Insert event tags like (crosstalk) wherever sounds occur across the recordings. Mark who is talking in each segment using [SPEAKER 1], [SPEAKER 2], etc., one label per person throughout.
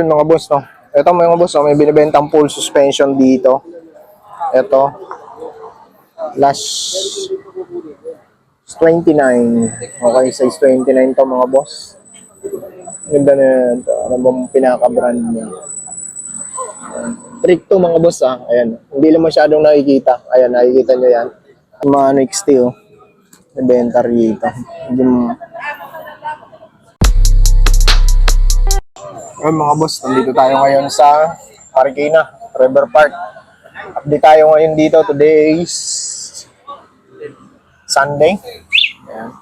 [SPEAKER 1] Yun, mga boss, no? Ito mga boss, no? may binibentang full suspension dito. Ito. Last 29. Okay, size 29 to mga boss. Ganda na yan. Ano bang pinaka-brand niya? Trick to mga boss ah. Ayan. Hindi lang masyadong nakikita. Ayan, nakikita nyo yan. Mga NXT oh. May benta rito. Ayun mga boss, nandito tayo ngayon sa Arcana, River Park. Update tayo ngayon dito. Today is Sunday. Ayan.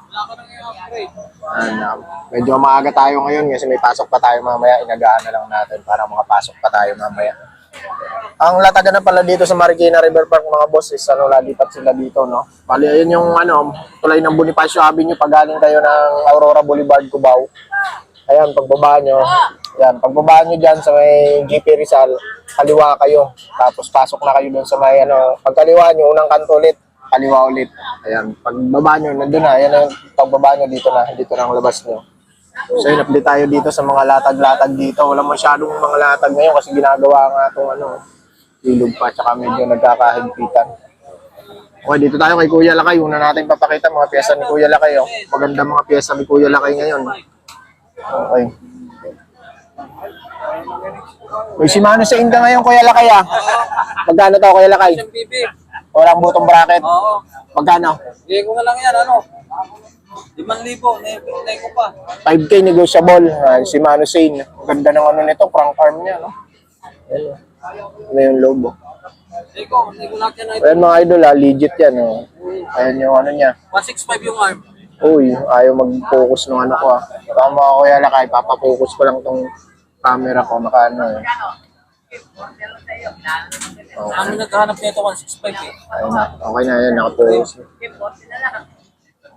[SPEAKER 1] Ayan, um, medyo maaga tayo ngayon kasi may pasok pa tayo mamaya. Inagaan na lang natin para makapasok pa tayo mamaya. Ang latagan na pala dito sa Marikina River Park mga boss is ano, lalipat sila dito, no? Bali, ayun yung ano, tulay ng Bonifacio Avenue pag galing kayo ng Aurora Boulevard, Cubao. Ayan, pagbaba nyo. Ayan, pagbaba nyo dyan sa may GP Rizal, kaliwa kayo. Tapos pasok na kayo dun sa may ano, pagkaliwa nyo, unang kanto ulit, kaliwa ulit. Ayan, pagbaba nyo, nandun na. Ayan ang pagbaba nyo dito na, dito na ang labas nyo. So yun, update tayo dito sa mga latag-latag dito. Wala masyadong mga latag ngayon kasi ginagawa nga itong ano, ilog pa, tsaka medyo nagkakahigpitan. Okay, dito tayo kay Kuya Lakay. Una natin papakita mga pyesa ni Kuya Lakay. Oh. Maganda mga pyesa ni Kuya Lakay ngayon. Okay. May Shimano sa Inga ngayon, Kuya Lakay ah. Magkano to, Kuya Lakay?
[SPEAKER 2] Isang bibi.
[SPEAKER 1] Walang butong bracket.
[SPEAKER 2] Oo.
[SPEAKER 1] Magkano?
[SPEAKER 2] Bigay ko na lang yan, ano? 5,000, naipinay ko pa.
[SPEAKER 1] 5K negotiable. Ah, Shimano Sane. Ang Ganda ng ano nito, crank arm niya, no? Ayan. Ano yung logo?
[SPEAKER 2] Bigay ko, lahat yan. ay-
[SPEAKER 1] Ayan mga idol, ah, legit yan. Oh. Ayan yung ano niya.
[SPEAKER 2] 165 yung arm.
[SPEAKER 1] Uy, ayaw mag-focus ng ano ko ah. Tama ako kuya lakay, papapokus ko lang tong camera ko, maka ano eh.
[SPEAKER 2] Ang amin naghahanap nito 165 eh.
[SPEAKER 1] Ayun na, okay na yan, nakapokus.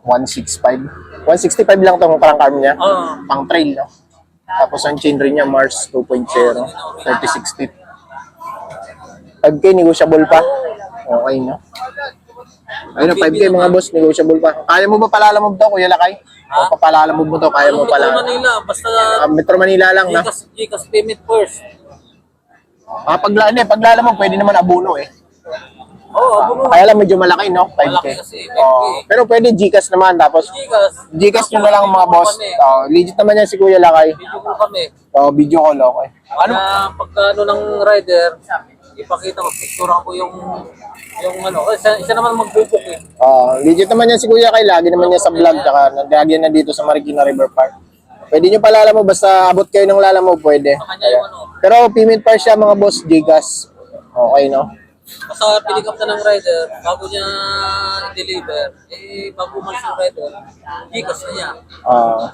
[SPEAKER 1] 165. 165 lang tong parang arm niya.
[SPEAKER 2] Oo.
[SPEAKER 1] Pang trail, no? Tapos ang chain rin niya, Mars 2.0, 36 feet. 5K, negotiable pa. Okay, no? Ayun na, 5K mga boss, negotiable pa. Kaya mo ba palalamove to, Kuya Lakay? O papalalamove mo to, kaya mo
[SPEAKER 2] Ano Metro
[SPEAKER 1] pala.
[SPEAKER 2] Manila, basta
[SPEAKER 1] Ah, Metro Manila lang, no?
[SPEAKER 2] Gcash, Gcash payment first.
[SPEAKER 1] Ah, pagla, hindi, paglalamove, pwede naman abono eh.
[SPEAKER 2] Oo, oh,
[SPEAKER 1] Kaya lang medyo malaki, no? 5K.
[SPEAKER 2] Malaki kasi, 5K.
[SPEAKER 1] Oh, pero pwede Gcash naman, tapos
[SPEAKER 2] Gcash.
[SPEAKER 1] Gcash nyo na lang mga boss. Oh, legit naman yan si Kuya Lakay.
[SPEAKER 2] Video ko kami.
[SPEAKER 1] Oh, video call, okay.
[SPEAKER 2] Ano? pagka ano ng rider, ipakita ko, picturean ko yung yung ano, kasi isa, isa naman magbubok eh.
[SPEAKER 1] Oh, legit naman yan si Kuya Kay. Lagi naman yan sa vlog. Tsaka lagi na dito sa Marikina River Park. Pwede nyo pa lalamove. Basta abot kayo ng lalamove, pwede.
[SPEAKER 2] Sa kanya yung ano,
[SPEAKER 1] Pero payment pa siya mga boss, Gcash. Okay, no?
[SPEAKER 2] basta pick up na ng rider, bago niya i-deliver, eh, bago man yung rider, Gcash na niya.
[SPEAKER 1] Ah,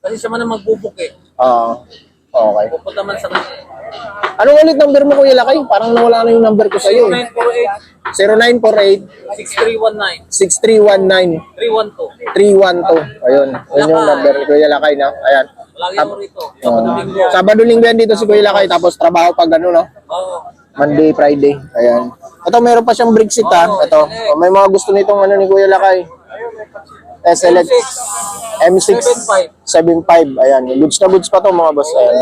[SPEAKER 2] Kasi siya man ang magbubok eh.
[SPEAKER 1] ah, okay.
[SPEAKER 2] Pupunta man sa kanya.
[SPEAKER 1] Anong ulit number mo, Kuya Lakay? Parang nawala na yung number ko sa iyo. Eh.
[SPEAKER 2] 0948
[SPEAKER 1] 0948
[SPEAKER 2] 6319
[SPEAKER 1] 6319 312.
[SPEAKER 2] 312.
[SPEAKER 1] Ayun. Yun yung number ni Kuya Lakay, no? Ayan.
[SPEAKER 2] Lagi mo rito. Sabado linggo.
[SPEAKER 1] Sabado linggo yan dito si Kuya Lakay. Tapos trabaho pag ano, no?
[SPEAKER 2] Oo.
[SPEAKER 1] Monday, Friday. Ayan. Ito, meron pa siyang seat, ha? Ito. Oh, may mga gusto nitong ano ni Kuya Lakay. SLX M6 75. Ayan. Goods na goods pa to mga boss. Ayan.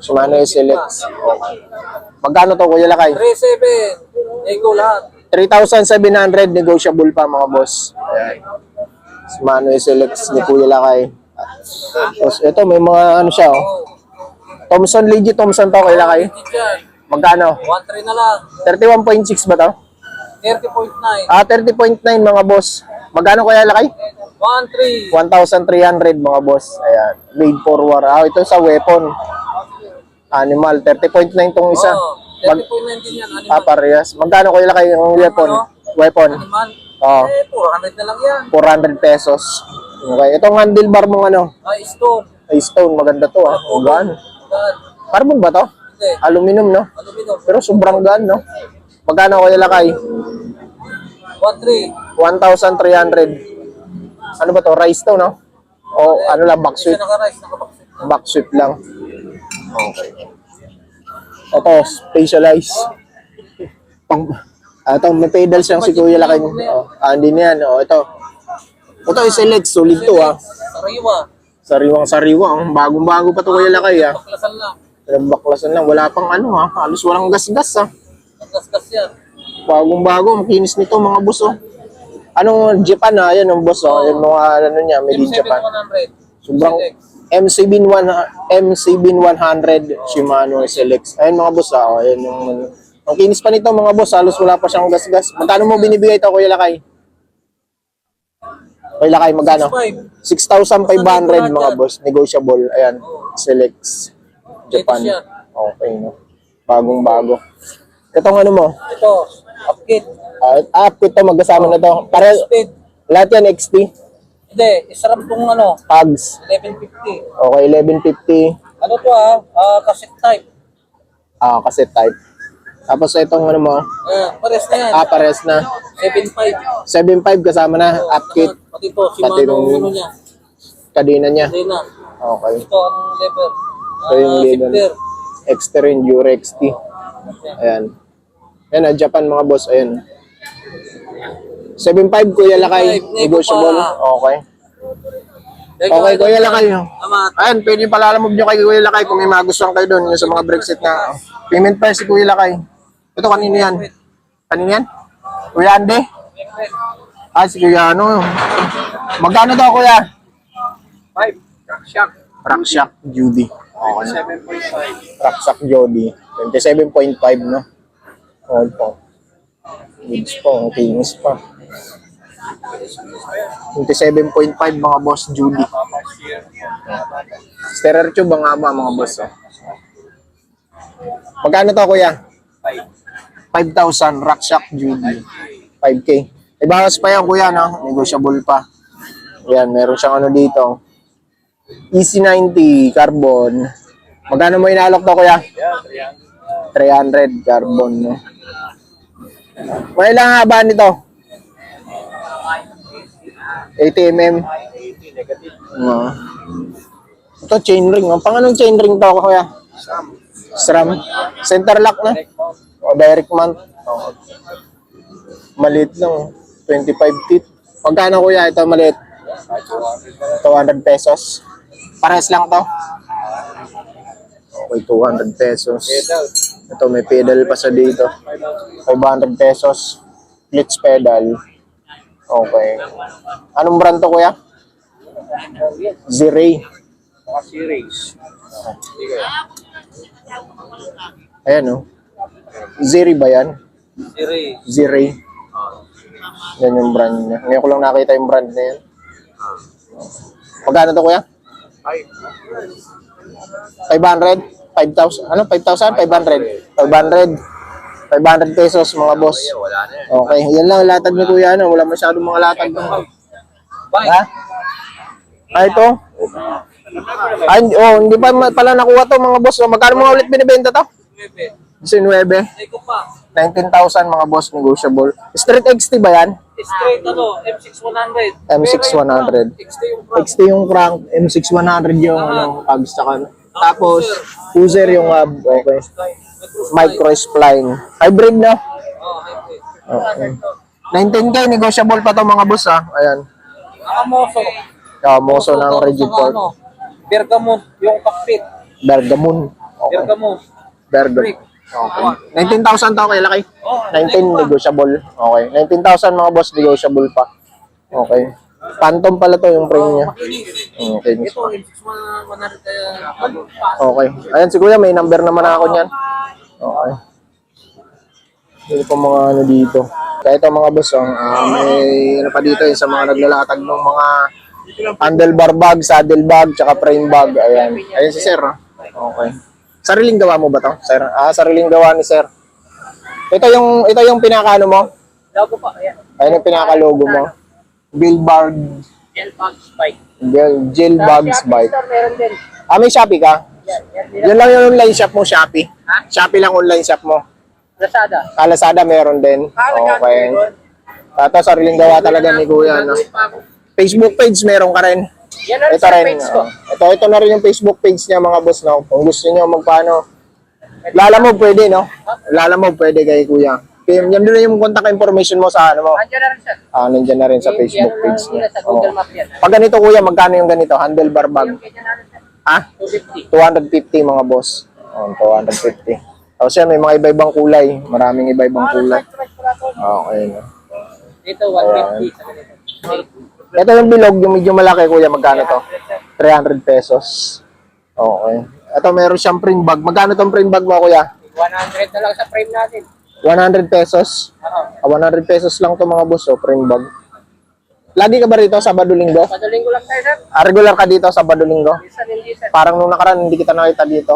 [SPEAKER 1] Shimano SLX. Okay. Magkano to, Kuya Lakay?
[SPEAKER 2] 37. Ego lahat.
[SPEAKER 1] 3,700 negotiable pa mga boss. Ayan. Shimano SLX ni Kuya Lakay. Tapos ito, may mga ano siya, oh. Thompson, legit Thompson to, Kuya Lakay. Magkano?
[SPEAKER 2] 1.3 na lang.
[SPEAKER 1] 31.6 ba to?
[SPEAKER 2] 30.9.
[SPEAKER 1] Ah, 30.9 mga boss. Magkano kaya lakay?
[SPEAKER 2] 1.3.
[SPEAKER 1] 1,300 mga boss. Ayan. Made for war. Ah, ito sa weapon. Animal. 30.9 tong isa. Mag,
[SPEAKER 2] 30.9 din yan.
[SPEAKER 1] ah,
[SPEAKER 2] Animal.
[SPEAKER 1] parehas. Magkano kaya lakay yung weapon?
[SPEAKER 2] Ano?
[SPEAKER 1] Weapon.
[SPEAKER 2] Animal.
[SPEAKER 1] Oo.
[SPEAKER 2] Eh, 400 na lang yan.
[SPEAKER 1] 400 pesos. Okay. Itong handlebar mong ano?
[SPEAKER 2] Ay, stone.
[SPEAKER 1] Ay, stone. Maganda to ah. Oh.
[SPEAKER 2] God.
[SPEAKER 1] Carbon ba to?
[SPEAKER 2] Hindi.
[SPEAKER 1] Aluminum, no?
[SPEAKER 2] Aluminum.
[SPEAKER 1] Pero sobrang gaan, no? Magkano kaya lakay?
[SPEAKER 2] 1.3.
[SPEAKER 1] 1,300. Ano ba to? Rice to, no? O ano lang, back sweep. Back sweep lang. Okay. Ito, specialize. Pang, ah, ito, may pedals siyang si Kuya Lakay. Oh, ah, hindi na yan. Oh, ito. Ito, SLX. Solid to, ah.
[SPEAKER 2] Sariwa.
[SPEAKER 1] Sariwang sariwa. Ang bagong-bago pa to Kuya Lakay, ah.
[SPEAKER 2] Paklasan lang.
[SPEAKER 1] Pinabaklasan lang. Wala pang ano ha. Halos walang gas-gas ha.
[SPEAKER 2] Ang gasgas yan.
[SPEAKER 1] Bagong bago. Ang kinis nito mga boss oh. Anong Japan ha? Ayan ang boss oh. Yung mga ano niya. Made in Japan.
[SPEAKER 2] M7100.
[SPEAKER 1] Sobrang MCB 1 MCB 100 Shimano SLX. Ayun mga boss ah. Oh, ayun yung ang kinis pa nito mga boss, halos wala pa siyang gas-gas. Magkano mo binibigay ito Kuya Lakay? Kuya Lakay, magkano? 6,500 mga boss, negotiable. Ayan, SLX Japan. Okay, no. Bagong bago. Itong ano mo?
[SPEAKER 2] Ito, upkit.
[SPEAKER 1] Uh, up ito magkasama na to. Para
[SPEAKER 2] Speed.
[SPEAKER 1] lahat yan XT,
[SPEAKER 2] Hindi, isaram tong ano,
[SPEAKER 1] tags.
[SPEAKER 2] 1150.
[SPEAKER 1] Okay, 1150.
[SPEAKER 2] Ano to ah? Ah, cassette type.
[SPEAKER 1] Ah, cassette type. Tapos itong ano mo,
[SPEAKER 2] Ah, pares na yan.
[SPEAKER 1] ah, pares na.
[SPEAKER 2] 7.5.
[SPEAKER 1] 7.5 kasama na, upkit,
[SPEAKER 2] Pati to, si
[SPEAKER 1] Pati
[SPEAKER 2] Mano, ano niya.
[SPEAKER 1] kadena niya.
[SPEAKER 2] Hindi na.
[SPEAKER 1] Okay.
[SPEAKER 2] Ito ang lever.
[SPEAKER 1] Ito yung
[SPEAKER 2] Ah,
[SPEAKER 1] lever.
[SPEAKER 2] zipper.
[SPEAKER 1] Exterine Durex T. Ayan. Ayan, ah, Japan mga boss. Ayan. 7.5 Kuya Lakay.
[SPEAKER 2] 7.5,
[SPEAKER 1] Negotiable.
[SPEAKER 2] pa.
[SPEAKER 1] Okay. Okay, Kuya. Lakay.
[SPEAKER 2] Tama.
[SPEAKER 1] Ayan, pwede palalamog nyo kay Kuya Lakay kung may magustuhan kayo doon. Yung sa mga Brexit na. Payment pa si Kuya Lakay. Ito, kanino yan? Kanino yan? Kuya Ande? Ah, si Kuya ano. Magkano daw Kuya?
[SPEAKER 2] 5. Shock.
[SPEAKER 1] Rakshack Judy. Okay.
[SPEAKER 2] 7.5.
[SPEAKER 1] Rakshack Jody. 27.5, no? All po. Goods po, ang kinis pa. 27.5 mga boss Judy. Sterer tube ang ama mga boss. Oh. Magkano to kuya? 5,000 Rakshack Judy. 5K. Eh bawas pa yan kuya no? Negotiable pa. Yan, meron siyang ano dito. EC90 carbon. Magkano mo inalok to kuya? 300 carbon, no? May ilang haba nito? 80 mm. No. Ito chain ring. Ang pang anong chain ring to kuya? SRAM. Center lock na? O direct mount? Maliit lang. 25 feet. Magkano kuya ito maliit? 200 pesos. Pares lang to. Okay, 200 pesos. Ito, may pedal pa sa dito. 500 pesos. Glitch pedal. Okay. Anong brand to, kuya?
[SPEAKER 2] Mga series.
[SPEAKER 1] Ayan, oh. Z-Ray ba yan?
[SPEAKER 2] Series.
[SPEAKER 1] Z-Ray. Yan yung brand niya. Ngayon ko lang nakita yung brand na yan. Magkano to, kuya? 500? 5,000? Ano? 5,000? 500? 500. 500 pesos, mga boss. Okay, yan lang latag ni Kuya ano, wala masyadong mga latag. Ha? Ah, ito? Ay, oh, hindi pa pala nakuha to mga boss. Oh, Magkano mga ulit binibenta to? 19.
[SPEAKER 2] Ay ko pa.
[SPEAKER 1] 19,000 mga boss, negotiable. Street XT ba yan?
[SPEAKER 2] Straight ano, M6100.
[SPEAKER 1] M6100.
[SPEAKER 2] XT yung front.
[SPEAKER 1] XT yung crank, M6100 yung ano, tags tsaka ano. Tapos, user yung hub. Okay. Micro spline. Hybrid na. Okay. 19K, negotiable pa to mga boss ah. Ayan.
[SPEAKER 2] Nakamoso.
[SPEAKER 1] Uh, moso ng rigid fork.
[SPEAKER 2] Ano, Bergamot, yung cockpit.
[SPEAKER 1] Bergamon. Okay.
[SPEAKER 2] Bergamot.
[SPEAKER 1] Bergamon. Okay. 19,000 to kay Laki.
[SPEAKER 2] Oh,
[SPEAKER 1] 19 negotiable. Okay. 19,000 mga boss negotiable pa. Okay. Phantom pala to yung frame niya. Okay.
[SPEAKER 2] Ito, M6100 kaya ano,
[SPEAKER 1] Okay. Ayan si Kuya, may number naman ako niyan. Okay. Dito po mga ano dito. Kaya ito mga boss, oh, ah, may ano pa dito yung sa mga naglalatag ng mga handlebar bag, saddle bag, tsaka frame bag. Ayan. Ayan si Sir. ah. Okay. Sariling gawa mo ba to? Sir? Ah, sariling gawa ni Sir. Ito yung ito yung pinaka ano mo?
[SPEAKER 2] Logo pa, ayan.
[SPEAKER 1] Ayun yung pinaka logo mo. Billboard
[SPEAKER 2] L-Box bike.
[SPEAKER 1] Gel, Gel Bugs Bike.
[SPEAKER 2] meron din.
[SPEAKER 1] Ah, may Shopee ka?
[SPEAKER 2] Yan, yan din.
[SPEAKER 1] Yun lang yung online shop mo, Shopee.
[SPEAKER 2] Ha?
[SPEAKER 1] Shopee lang online shop mo.
[SPEAKER 2] Lazada.
[SPEAKER 1] Ah, Lazada meron din. Okay. Tapos sariling gawa talaga ni Kuya. No? Facebook page meron ka rin.
[SPEAKER 2] Yan na rin
[SPEAKER 1] Ito
[SPEAKER 2] sa
[SPEAKER 1] rin.
[SPEAKER 2] page ko.
[SPEAKER 1] oh. Ito, ito na rin yung Facebook page niya mga boss. No? Kung gusto niyo magpaano. Lala mo pwede, no? Lala mo pwede kay Kuya. Kaya yan din yung contact information mo sa ano mo.
[SPEAKER 2] Andiyan na rin siya.
[SPEAKER 1] Ah, nandiyan na rin sa Facebook
[SPEAKER 2] Yan,
[SPEAKER 1] page niya.
[SPEAKER 2] Sa Google
[SPEAKER 1] Oo.
[SPEAKER 2] Map yan.
[SPEAKER 1] Pag ganito Kuya, magkano yung ganito? Handlebar bag.
[SPEAKER 2] Ganyan na rin siya.
[SPEAKER 1] Ah?
[SPEAKER 2] 250.
[SPEAKER 1] 250 mga boss. Oh, 250. Tapos yan, may mga iba-ibang kulay. Maraming iba-ibang kulay. Okay. No?
[SPEAKER 2] Dito, 150 sa ganito.
[SPEAKER 1] Ito yung bilog, yung medyo malaki, kuya. Magkano to? 300 pesos. Okay. Ito, meron siyang print bag. Magkano tong print bag mo, kuya?
[SPEAKER 2] 100 na lang sa frame natin.
[SPEAKER 1] 100 pesos. Ah, 100 pesos lang to mga boss, oh, print bag. Lagi ka ba rito Sabado Linggo?
[SPEAKER 2] Ko lang tayo, sir.
[SPEAKER 1] Ah, regular ka dito Sabado Linggo?
[SPEAKER 2] Minsan hindi, sir.
[SPEAKER 1] Parang nung nakaraan hindi kita nakita dito.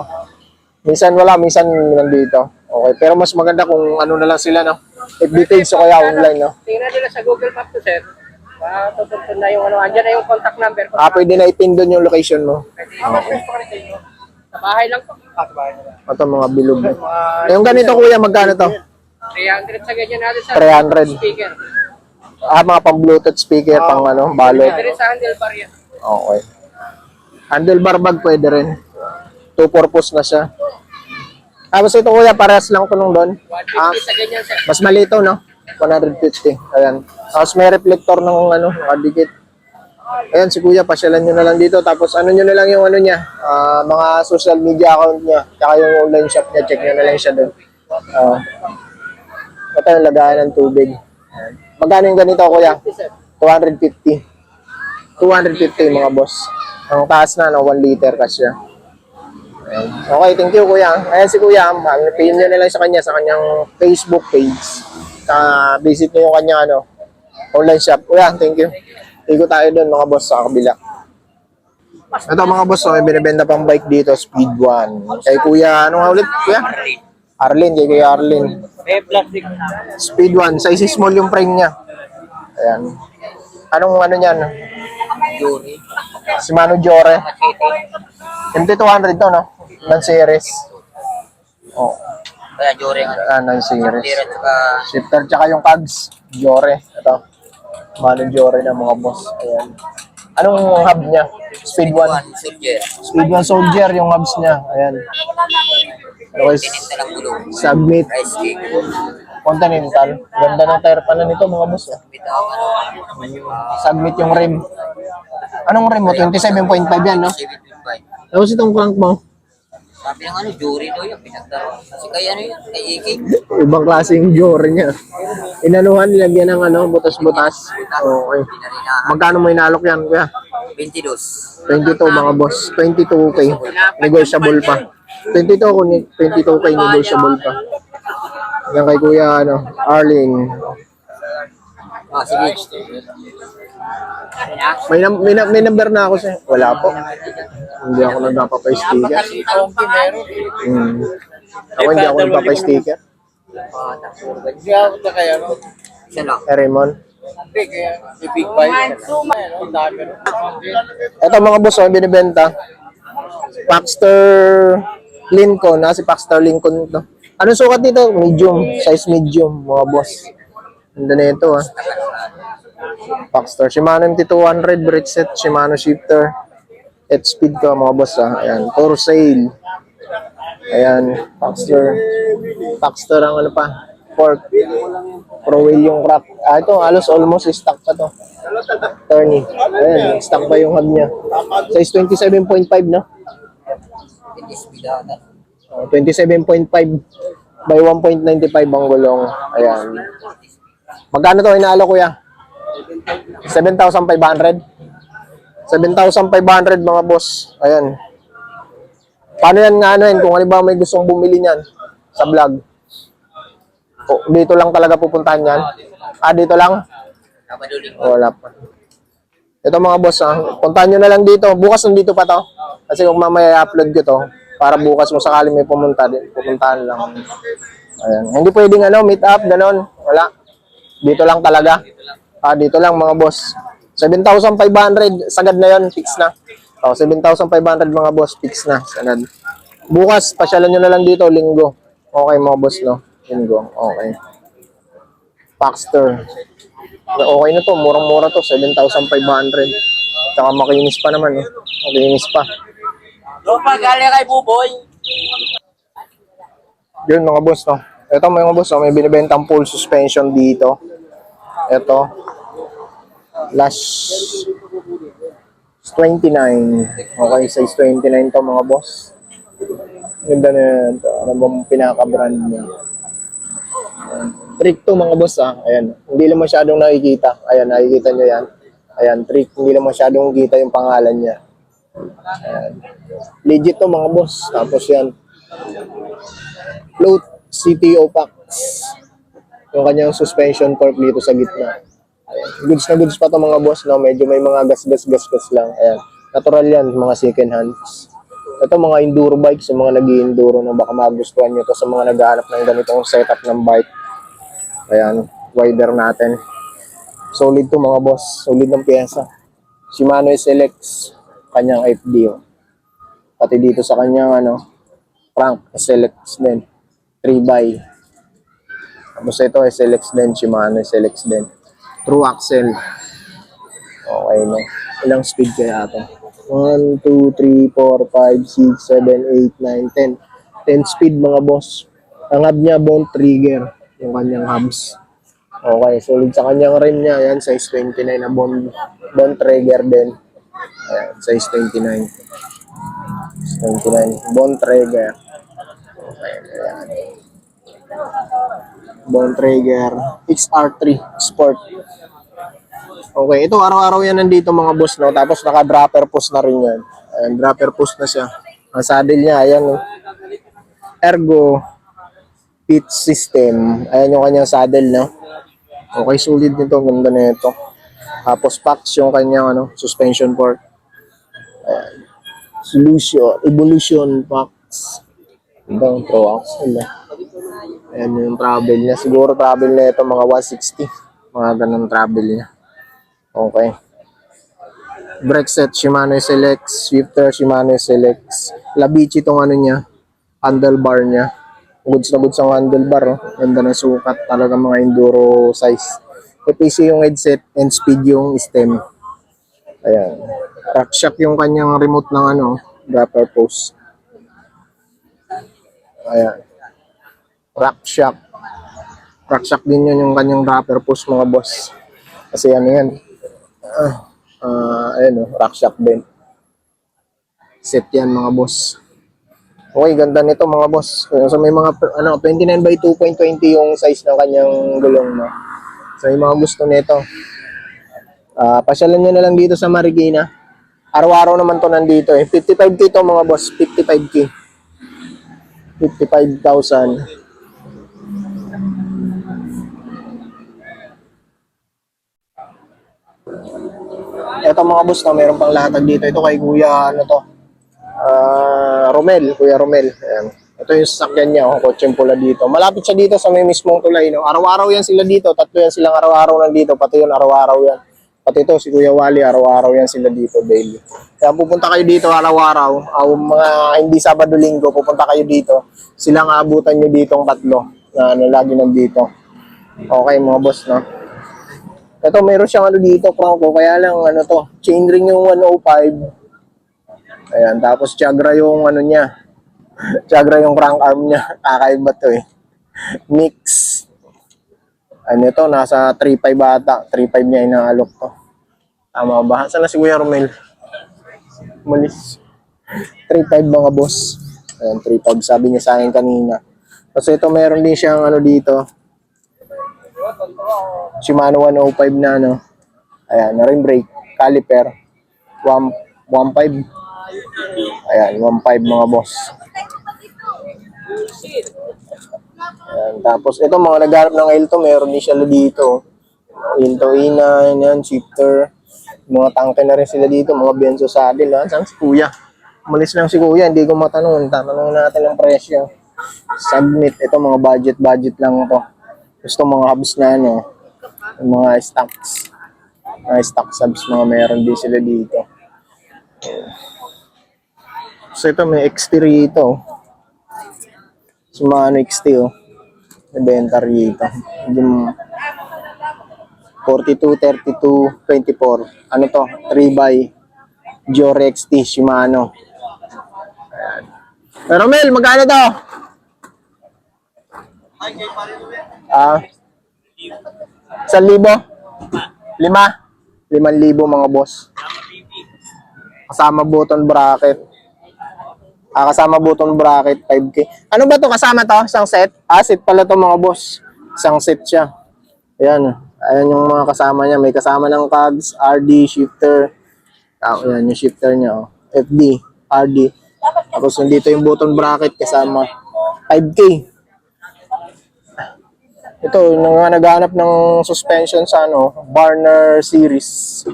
[SPEAKER 1] Minsan wala, minsan nandito. Okay, pero mas maganda kung ano na lang sila, no? FB page o kaya online, no?
[SPEAKER 2] Tingnan nila sa Google Maps to, sir. Matutugtog na yung ano. Andyan na yung contact number.
[SPEAKER 1] Ah, pwede na ipin doon yung location mo.
[SPEAKER 2] Pwede ko rin sa bahay lang to. Ah, sa bahay na lang.
[SPEAKER 1] Ito mga bilog. Yung ganito kuya, magkano to?
[SPEAKER 2] 300 sa ganyan natin, sir.
[SPEAKER 1] 300.
[SPEAKER 2] Speaker.
[SPEAKER 1] Ah, mga pang Bluetooth speaker, pang ano, balot.
[SPEAKER 2] Pwede rin sa handlebar yan.
[SPEAKER 1] Okay. Handlebar bag pwede rin. Two purpose na siya. Tapos ito kuya, parehas lang to nung doon.
[SPEAKER 2] 150
[SPEAKER 1] Ah,
[SPEAKER 2] sa ganyan, sir.
[SPEAKER 1] mas malito, no? 150. Ayan. Tapos may reflector ng ano, nakadikit. Ayan, si Kuya, pasyalan nyo na lang dito. Tapos ano nyo na lang yung ano niya, ah, mga social media account niya, tsaka yung online shop niya, check nyo na lang siya doon. Uh, ito yung lagayan ng tubig. Magkano yung ganito, Kuya?
[SPEAKER 2] 50, sir.
[SPEAKER 1] 250. 250 mga boss. Ang taas na, no? 1 liter kasi. Ayan. Okay, thank you kuya. Ayan si kuya, pin nyo na lang sa kanya, sa kanyang Facebook page. Sa visit nyo yung kanyang ano, online shop. Kuya, thank you. Igo tayo doon mga boss sa kabila. Ito mga boss, oh, may binibenta pang bike dito, Speed 1. Kay kuya, ano nga ulit kuya? Arlene, kay kuya Arlene.
[SPEAKER 2] May plastic.
[SPEAKER 1] Speed 1, size small yung frame niya. Ayan. Anong ano niyan?
[SPEAKER 2] Yuri.
[SPEAKER 1] Shimano Jore.
[SPEAKER 2] Machete.
[SPEAKER 1] MT200 to, no? Non-series. Oh,
[SPEAKER 2] Kaya Yuri nga.
[SPEAKER 1] ah, non-series.
[SPEAKER 2] Tsaka
[SPEAKER 1] Shifter tsaka yung cogs. Jore. Ito. Shimano Jore ng mga boss. Ayan. Anong hub niya? Speed 1.
[SPEAKER 2] soldier.
[SPEAKER 1] Speed 1 Soldier yung hubs niya. Ayan.
[SPEAKER 2] Gulong.
[SPEAKER 1] Submit.
[SPEAKER 2] Ice king.
[SPEAKER 1] Continental. Ganda ng tire pala nito mga boss. oh.
[SPEAKER 2] Bitaw ano.
[SPEAKER 1] Submit yung rim. Anong rim mo? 27.5 yan, no?
[SPEAKER 2] 75.
[SPEAKER 1] Tapos itong crank mo?
[SPEAKER 2] Sabi ng ano, jury daw yung pinagdaro. Kasi kay ano yun, kay Iki.
[SPEAKER 1] Ibang klase yung jore niya. Inanuhan, nilagyan ng ano, butas-butas. Okay. Magkano mo inalok yan, kuya?
[SPEAKER 2] 22.
[SPEAKER 1] 22 mga boss. 22k. Negotiable pa. 22 kung 22k negotiable pa. Yan kay kuya, ano, Arling.
[SPEAKER 2] Ah, sige.
[SPEAKER 1] May, nam- may, na- may number na ako siya. Wala po. Hindi ako nagpapay-sticker. Hmm. Ako hindi ako nagpapay-sticker.
[SPEAKER 2] Isa lang.
[SPEAKER 1] Eh, Raymond. Ito mga boss, oh, binibenta. Paxter Lincoln. Ah, si Paxter Lincoln ito. Anong sukat dito? Medium. Size medium, mga boss. Ganda na ito, ah. Paxter. Shimano MT200, brake set, Shimano shifter. At speed ko, mga boss, ah. Ayan. For sale. Ayan. Paxter. Paxter ang ano pa. Fork. Pro wheel yung crack. Ah, ito, halos almost stock pa to. Attorney. Ayan, stock pa yung hub niya. Size 27.5, no?
[SPEAKER 2] Hindi speed ata.
[SPEAKER 1] Oh, 27.5 by 1.95 ang gulong. Ayan. Magkano to inaalo kuya? 7,500? 7,500 mga boss. Ayan. Paano yan nga ano yan? Kung halimbawa may gustong bumili niyan sa vlog. O, dito lang talaga pupuntahan yan. Ah, dito lang? Wala pa. Ito mga boss, ah. puntahan nyo na lang dito. Bukas nandito pa to. Kasi kung mamaya i-upload ko to, para bukas mo sakali may pumunta din, pupuntahan lang. Ayan. Hindi pwedeng ano, meet up, ganon. Wala. Dito lang talaga. Ah, dito lang mga boss. 7,500, sagad na yon fix na. Oh, 7,500 mga boss, fix na, sagad. Bukas, pasyalan nyo na lang dito, linggo. Okay mga boss, no? Linggo, okay. Paxter. Okay na to, murang-mura to, 7,500. Tsaka makinis pa naman, eh. Makinis pa.
[SPEAKER 2] Lupa, galing kay Buboy.
[SPEAKER 1] Yun mga boss, no. Ito mga boss, no, may binibentang full suspension dito. Ito. Last 29. Okay, size 29 to mga boss. Ganda na yan. Ano bang pinaka-brand niya? Trick to mga boss ah. Ayan. Hindi lang masyadong nakikita. Ayan, nakikita nyo yan. Ayan, trick. Hindi lang masyadong kita yung pangalan niya. Ayan. Legit to mga boss. Tapos yan. Float CTO packs. Yung kanyang suspension torque dito sa gitna. Ayan. Goods na goods pa to mga boss. No? Medyo may mga gas-gas-gas-gas lang. Ayan. Natural yan, mga second hands. Ito mga enduro bikes, yung mga nag enduro no, baka magustuhan nyo to sa mga naghahanap ng ganitong setup ng bike. Ayan, wider natin. Solid to mga boss, solid ng pyesa. Shimano SLX, kanyang FD. Oh. Pati dito sa kanyang ano, Frank SLX din. 3x. Tapos ito SLX din, Shimano SLX din. True axle. Okay, no. Ilang speed kaya ito? 1, 2, 3, 4, 5, 6, 7, 8, 9, 10. 10 speed mga boss. Ang hub niya, bone trigger. Yung kanyang hubs. Okay, solid sa kanyang rim niya. Ayan, size 29 na bone, bone trigger din. Ayan, size 29. Size 29. Bone trigger. Okay, ayan. Bone trigger. XR3 Sport. Okay, ito araw-araw yan nandito mga boss, no? Tapos naka-dropper post na rin yan. Ayan, dropper post na siya. Ang saddle niya, ayan? Ergo pitch system. Ayan yung kanyang saddle, no? Okay, solid nito. Ganda na ito. Tapos packs yung kanyang ano, suspension port. Ayan. Solution, evolution packs. Ito, pro axle. Ayan yung travel niya. Siguro travel na ito mga 160. Mga ganun travel niya. Okay. Brake set, Shimano SLX. Swifter, Shimano SLX. Labichi itong ano niya. Handlebar niya. Goods na goods ang handlebar. Oh. Ganda ng sukat. Talaga mga enduro size. EPC yung headset and speed yung stem. Ayan. Rack shock yung kanyang remote ng ano, dropper post. Ayan. Rack shock. Din yun yung kanyang dropper post mga boss. Kasi ano yan, ah, ah, ayun oh, rack shock din. Set yan mga boss. Okay, ganda nito mga boss. So may mga ano 29 by 2.20 yung size ng kanyang gulong no. So yung mga gusto nito. Ah, pasyalan niyo na lang dito sa Marikina. Araw-araw naman to nandito eh. 55k to mga boss, 55k. 55,000. Ito mga boss, no, meron pang latag dito. Ito kay Kuya, ano to? Ah, Romel, Kuya Romel. Ayan. Ito yung sasakyan niya, oh, kotseng pula dito. Malapit siya dito sa may mismong tulay. No? Araw-araw yan sila dito. Tatlo yan silang araw-araw nandito. Pati yun, araw-araw yan. Pati ito, si Kuya Wally, araw-araw yan sila dito daily. Kaya pupunta kayo dito araw-araw. Ah, mga hindi Sabado-Linggo, pupunta kayo dito. Silang aabutan nyo ditong tatlo na ano, lagi nandito. Okay mga boss, no? Ito, meron siyang ano dito, Franco. Kaya lang, ano to, chain ring yung 105. Ayan, tapos Chagra yung ano niya. (laughs) Chagra yung crank arm niya. (laughs) Kakaiba to eh. Mix. Ano ito, nasa 3.5 bata. 3.5 niya inaalok to. Tama ba? Saan na si Kuya Romel? Malis. 3.5 mga boss. Ayan, 3.5 sabi niya sa akin kanina. Kasi ito meron din siyang ano dito. Shimano 105 na ano. Ayan, na rim brake, caliper, 1 1.5. Ayan, 1.5 mga boss. Ayan, tapos ito mga nagharap ng Elto, meron din sila dito. Elto ina, yan, shifter. Mga tangke na rin sila dito, mga benzo saddle. Ha? Saan si Kuya? Umalis lang si Kuya, hindi ko matanong. Tatanong natin ang presyo. Submit, ito mga budget-budget lang to. Gusto mga hubs na ano, yung mga stocks. Mga stock subs, mga meron din sila dito. So ito may XT rito. So mga ano XT oh. May benta rito. Yung 42, 32, 24. Ano to? 3 by Jore XT Shimano. Ayan. Pero Mel, magkano to? Ah. Sa libo? Lima? Limang libo mga boss. Kasama button bracket. Ah, kasama button bracket, 5K. Ano ba to kasama to? Isang set? Ah, set pala to mga boss. Isang set siya. Ayan. Ayan yung mga kasama niya. May kasama ng cogs, RD, shifter. Ah, ayan yung shifter niya. Oh. FD, RD. Tapos nandito yung button bracket kasama. 5K. Ito, yung mga naghanap ng suspension sa ano, Barner series.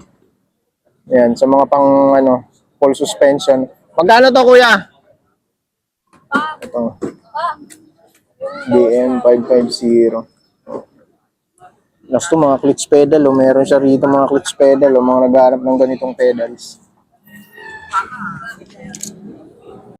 [SPEAKER 1] Yan, sa mga pang ano, full suspension. Magkano to, kuya? Ito. DM550. Last to, mga clutch pedal. O, meron siya rito mga clutch pedal. O, mga naghanap ng ganitong pedals.